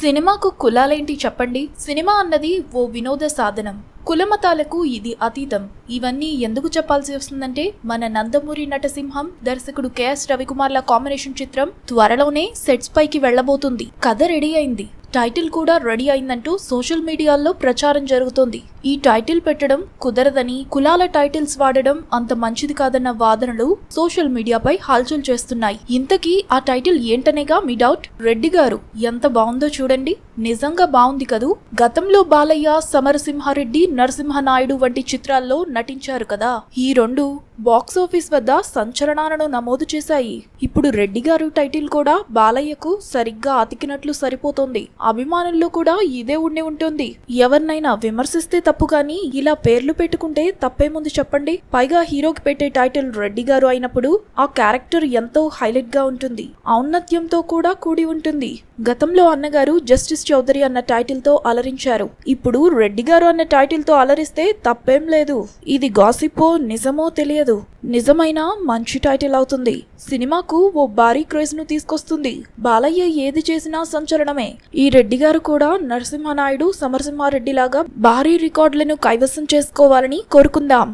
సినిమాకు కులాలేంటి చెప్పండి? సినిమా అన్నది ఓ వినోద సాధనం. కులమతాలకు ఇది అతీతం. ఇవన్నీ ఎందుకు చెప్పాల్సి వస్తుందంటే మన నందమూరి నటసింహం దర్శకుడు కెఎస్ రవికుమార్ల కాంబినేషన్ చిత్రం త్వరలోనే సెట్స్ పైకి వెళ్ళబోతుంది కథ రెడీ అయింది. టైటిల్ కూడా రెడీ అయిందంటూ సోషల్ మీడియాలో ప్రచారం జరుగుతోంది. ఈ టైటిల్ పెట్టడం కుదరదని కులాల టైటిల్స్ వాడడం అంత మంచిది కాదన్న వాదనలు సోషల్ మీడియాపై హల్చల్ చేస్తున్నాయి. ఇంతకీ ఆ టైటిల్ ఏంటనేగా మీ డౌట్? రెడ్డి గారు ఎంత బాగుందో చూడండి. నిజంగా బాగుంది కదూ? గతంలో బాలయ్య సమరసింహారెడ్డి నరసింహనాయుడు వంటి చిత్రాల్లో నటించారు కదా. ఈ రెండు బాక్సాఫీస్ వద్ద సంచలనాలను నమోదు చేశాయి. ఇప్పుడు రెడ్డి గారు టైటిల్ కూడా బాలయ్యకు సరిగ్గా అతికినట్లు సరిపోతోంది. అభిమానుల్లో కూడా ఇదే ఉండి ఉంటుంది. ఎవరినైనా విమర్శిస్తే తప్పు కానీ ఇలా పేర్లు పెట్టుకుంటే తప్పేముంది చెప్పండి. పైగా హీరోకి పెట్టే టైటిల్ రెడ్డి గారు అయినప్పుడు ఆ క్యారెక్టర్ ఎంతో హైలైట్గా ఉంటుంది. ఔన్నత్యంతో కూడా కూడి ఉంటుంది. గతంలో అన్నగారు జస్టిస్ చౌదరి అన్న టైటిల్తో అలరించారు. ఇప్పుడు రెడ్డి గారు అన్న టైటిల్తో అలరిస్తే తప్పేం లేదు. ఇది గాసిపో నిజమో తెలియదు. నిజమైన మంచి టైటిల్ అవుతుంది. సినిమాకు ఓ భారీ క్రేజ్ను తీసుకొస్తుంది. బాలయ్య ఏది చేసినా సంచలనమే. ఈ రెడ్డి గారు కూడా నరసింహనాయుడు సమరసింహారెడ్డి లాగా భారీ రికార్డులను కైవసం చేసుకోవాలని కోరుకుందాం.